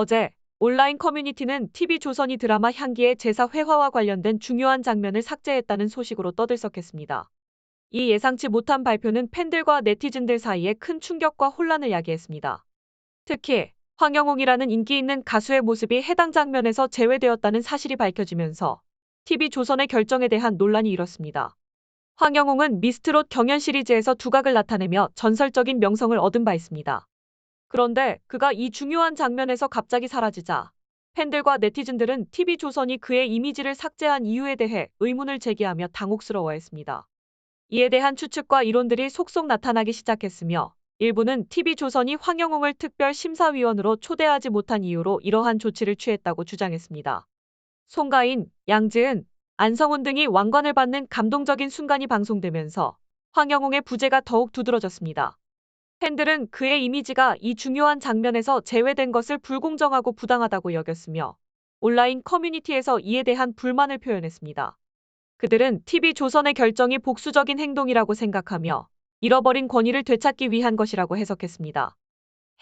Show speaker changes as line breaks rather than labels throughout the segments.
어제 온라인 커뮤니티는 TV조선이 드라마 향기의 제사 회화와 관련된 중요한 장면을 삭제했다는 소식으로 떠들썩했습니다. 이 예상치 못한 발표는 팬들과 네티즌들 사이에 큰 충격과 혼란을 야기했습니다. 특히 황영웅이라는 인기 있는 가수의 모습이 해당 장면에서 제외되었다는 사실이 밝혀지면서 TV조선의 결정에 대한 논란이 일었습니다. 황영웅은 미스트롯 경연 시리즈에서 두각을 나타내며 전설적인 명성을 얻은 바 있습니다. 그런데 그가 이 중요한 장면에서 갑자기 사라지자 팬들과 네티즌들은 TV조선이 그의 이미지를 삭제한 이유에 대해 의문을 제기하며 당혹스러워했습니다. 이에 대한 추측과 이론들이 속속 나타나기 시작했으며 일부는 TV조선이 황영웅을 특별심사위원으로 초대하지 못한 이유로 이러한 조치를 취했다고 주장했습니다. 송가인, 양지은, 안성훈 등이 왕관을 받는 감동적인 순간이 방송되면서 황영웅의 부재가 더욱 두드러졌습니다. 팬들은 그의 이미지가 이 중요한 장면에서 제외된 것을 불공정하고 부당하다고 여겼으며 온라인 커뮤니티에서 이에 대한 불만을 표현했습니다. 그들은 TV조선의 결정이 복수적인 행동이라고 생각하며 잃어버린 권위를 되찾기 위한 것이라고 해석했습니다.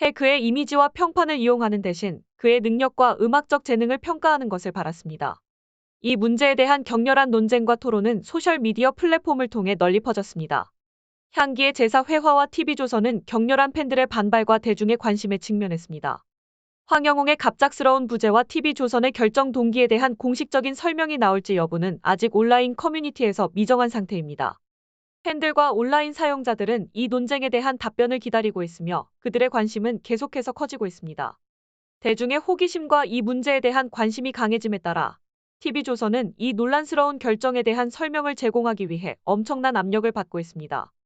해 그의 이미지와 평판을 이용하는 대신 그의 능력과 음악적 재능을 평가하는 것을 바랐습니다. 이 문제에 대한 격렬한 논쟁과 토론은 소셜미디어 플랫폼을 통해 널리 퍼졌습니다. 향기의 제사 회화와 TV조선은 격렬한 팬들의 반발과 대중의 관심에 직면했습니다. 황영웅의 갑작스러운 부재와 TV조선의 결정 동기에 대한 공식적인 설명이 나올지 여부는 아직 온라인 커뮤니티에서 미정한 상태입니다. 팬들과 온라인 사용자들은 이 논쟁에 대한 답변을 기다리고 있으며 그들의 관심은 계속해서 커지고 있습니다. 대중의 호기심과 이 문제에 대한 관심이 강해짐에 따라 TV조선은 이 논란스러운 결정에 대한 설명을 제공하기 위해 엄청난 압력을 받고 있습니다.